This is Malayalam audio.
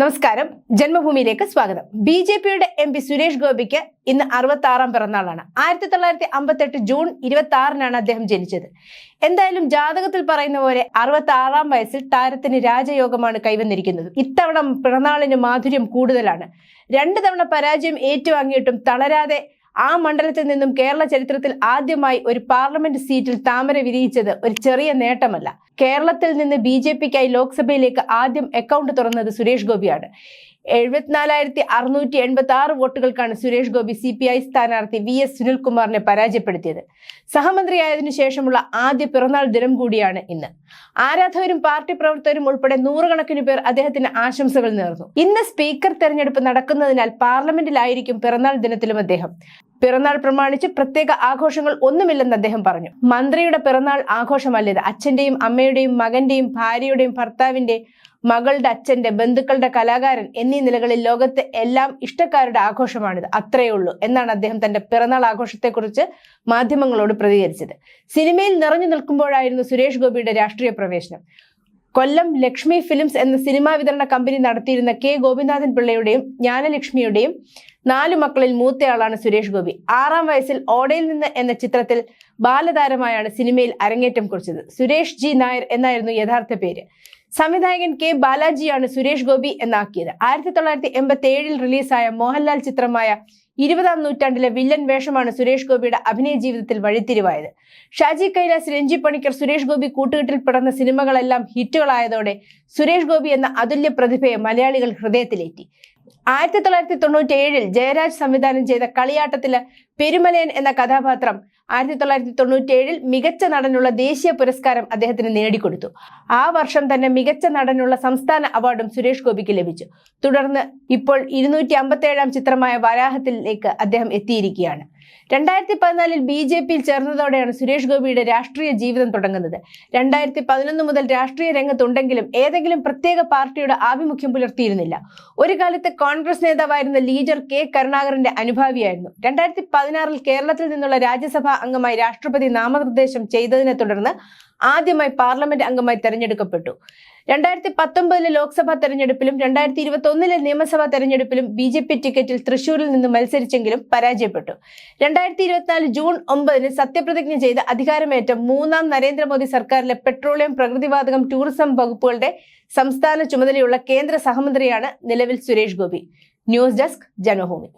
നമസ്കാരം. ജന്മഭൂമിയിലേക്ക് സ്വാഗതം. ബി ജെ പിയുടെ എം പി സുരേഷ് ഗോപിക്ക് ഇന്ന് അറുപത്തി ആറാം പിറന്നാളാണ്. ആയിരത്തി തൊള്ളായിരത്തി അമ്പത്തെട്ട് ജൂൺ ഇരുപത്തി ആറിനാണ് അദ്ദേഹം ജനിച്ചത്. എന്തായാലും ജാതകത്തിൽ പറയുന്ന പോലെ അറുപത്തി ആറാം വയസ്സിൽ താരത്തിന് രാജയോഗമാണ് കൈവന്നിരിക്കുന്നത്. ഇത്തവണ പിറന്നാളിന് മാധുര്യം കൂടുതലാണ്. രണ്ട് തവണ പരാജയം ഏറ്റുവാങ്ങിയിട്ടും തളരാതെ ആ മണ്ഡലത്തിൽ നിന്നും കേരള ചരിത്രത്തിൽ ആദ്യമായി ഒരു പാർലമെന്റ് സീറ്റിൽ താമര വിരിയിച്ചത് ഒരു ചെറിയ നേട്ടമല്ല. കേരളത്തിൽ നിന്ന് ബി ജെ പിക്കായി ലോക്സഭയിലേക്ക് ആദ്യം അക്കൗണ്ട് തുറന്നത് സുരേഷ് ഗോപിയാണ്. എഴുപത്തിനാലായിരത്തി അറുന്നൂറ്റി എൺപത്തി ആറ് വോട്ടുകൾക്കാണ് Suresh Gopi C P I സ്ഥാനാർത്ഥി വി എസ് സുനിൽകുമാറിനെ പരാജയപ്പെടുത്തിയത്. സഹമന്ത്രിയായതിനു ശേഷമുള്ള ആദ്യ പിറന്നാൾ ദിനം കൂടിയാണ് ഇന്ന്. ആരാധകരും പാർട്ടി പ്രവർത്തകരും ഉൾപ്പെടെ നൂറുകണക്കിന് പേർ അദ്ദേഹത്തിന് ആശംസകൾ നേർന്നു. ഇന്ന് സ്പീക്കർ തെരഞ്ഞെടുപ്പ് നടക്കുന്നതിനാൽ പാർലമെന്റിലായിരിക്കും പിറന്നാൾ ദിനത്തിലും അദ്ദേഹം. പിറന്നാൾ പ്രമാണിച്ച് പ്രത്യേക ആഘോഷങ്ങൾ ഒന്നുമില്ലെന്ന് അദ്ദേഹം പറഞ്ഞു. മന്ത്രിയുടെ പിറന്നാൾ ആഘോഷമല്ലിത്. അച്ഛന്റെയും അമ്മയുടെയും മകന്റെയും ഭാര്യയുടെയും ഭർത്താവിന്റെ മകളുടെ അച്ഛന്റെ ബന്ധുക്കളുടെ കലാകാരൻ എന്നീ നിലകളിൽ ലോകത്തെ എല്ലാം ഇഷ്ടക്കാരുടെ ആഘോഷമാണിത്. അത്രയേ ഉള്ളൂ എന്നാണ് അദ്ദേഹം തന്റെ പിറന്നാൾ ആഘോഷത്തെക്കുറിച്ച് മാധ്യമങ്ങളോട് പ്രതികരിച്ചത്. സിനിമയിൽ നിറഞ്ഞു നിൽക്കുമ്പോഴായിരുന്നു സുരേഷ് ഗോപിയുടെ രാഷ്ട്രീയ പ്രവേശനം. കൊല്ലം ലക്ഷ്മി ഫിലിംസ് എന്ന സിനിമാ വിതരണ കമ്പനി നടത്തിയിരുന്ന കെ ഗോപിനാഥൻ പിള്ളയുടെയും ജ്ഞാനലക്ഷ്മിയുടെയും നാലു മക്കളിൽ മൂത്തയാളാണ് സുരേഷ് ഗോപി. ആറാം വയസ്സിൽ ഓടയിൽ നിന്ന് എന്ന ചിത്രത്തിൽ ബാലതാരമായാണ് സിനിമയിൽ അരങ്ങേറ്റം കുറിച്ചത്. സുരേഷ് ജി നായർ എന്നായിരുന്നു യഥാർത്ഥ പേര്. സംവിധായകൻ കെ ബാലാജിയാണ് സുരേഷ് ഗോപി എന്നാക്കിയത്. ആയിരത്തി തൊള്ളായിരത്തി എൺപത്തി ഏഴിൽ റിലീസായ മോഹൻലാൽ ചിത്രമായ ഇരുപതാം നൂറ്റാണ്ടിലെ വില്ലൻ വേഷമാണ് സുരേഷ് ഗോപിയുടെ അഭിനയ ജീവിതത്തിൽ വഴിത്തിരിവായത്. ഷാജി കൈലാസ് രഞ്ജി പണിക്കർ സുരേഷ് ഗോപി കൂട്ടുകെട്ടിൽ പെടുന്ന സിനിമകളെല്ലാം ഹിറ്റുകളായതോടെ സുരേഷ് ഗോപി എന്ന അതുല്യ പ്രതിഭയെ മലയാളികൾ ഹൃദയത്തിലേറ്റി. ആയിരത്തി തൊള്ളായിരത്തി തൊണ്ണൂറ്റി ഏഴിൽ ജയരാജ് സംവിധാനം ചെയ്ത കളിയാട്ടത്തിലെ പെരുമലയൻ എന്ന കഥാപാത്രം ആയിരത്തി തൊള്ളായിരത്തി തൊണ്ണൂറ്റി ഏഴിൽ മികച്ച നടനുള്ള ദേശീയ പുരസ്കാരം അദ്ദേഹത്തിന് നേടിക്കൊടുത്തു. ആ വർഷം തന്നെ മികച്ച നടനുള്ള സംസ്ഥാന അവാർഡും സുരേഷ് ഗോപിക്ക് ലഭിച്ചു. തുടർന്ന് ഇപ്പോൾ ഇരുന്നൂറ്റി അമ്പത്തി ഏഴാം ചിത്രമായ വരാഹത്തിലേക്ക് അദ്ദേഹം എത്തിയിരിക്കുകയാണ്. രണ്ടായിരത്തി പതിനാലിൽ ബി ജെ പിയിൽ ചേർന്നതോടെയാണ് സുരേഷ് ഗോപിയുടെ രാഷ്ട്രീയ ജീവിതം തുടങ്ങുന്നത്. രണ്ടായിരത്തി പതിനൊന്ന് മുതൽ രാഷ്ട്രീയ രംഗത്തുണ്ടെങ്കിലും ഏതെങ്കിലും പ്രത്യേക പാർട്ടിയുടെ ആഭിമുഖ്യം പുലർത്തിയിരുന്നില്ല. ഒരു കാലത്ത് കോൺഗ്രസ് നേതാവായിരുന്ന ലീജർ കെ കരുണാകരന്റെ അനുഭാവിയായിരുന്നു. രണ്ടായിരത്തി പതിനാറിൽ കേരളത്തിൽ നിന്നുള്ള രാജ്യസഭാ അംഗമായി രാഷ്ട്രപതി നാമനിർദ്ദേശം ചെയ്തതിനെ തുടർന്ന് ആദ്യമായി പാർലമെന്റ് അംഗമായി തെരഞ്ഞെടുക്കപ്പെട്ടു. രണ്ടായിരത്തി പത്തൊമ്പതിലെ ലോക്സഭാ തെരഞ്ഞെടുപ്പിലും രണ്ടായിരത്തി ഇരുപത്തി ഒന്നിലെ നിയമസഭാ തെരഞ്ഞെടുപ്പിലും ബി ജെ പി ടിക്കറ്റിൽ തൃശൂരിൽ നിന്ന് മത്സരിച്ചെങ്കിലും പരാജയപ്പെട്ടു. രണ്ടായിരത്തി ഇരുപത്തിനാല് ജൂൺ ഒമ്പതിന് സത്യപ്രതിജ്ഞ ചെയ്ത് അധികാരമേറ്റ മൂന്നാം നരേന്ദ്രമോദി സർക്കാരിലെ പെട്രോളിയം പ്രകൃതിവാതകം ടൂറിസം വകുപ്പുകളുടെ സംസ്ഥാന ചുമതലയുള്ള കേന്ദ്ര സഹമന്ത്രിയാണ് നിലവിൽ Suresh Gopi. News desk Janabhoomi.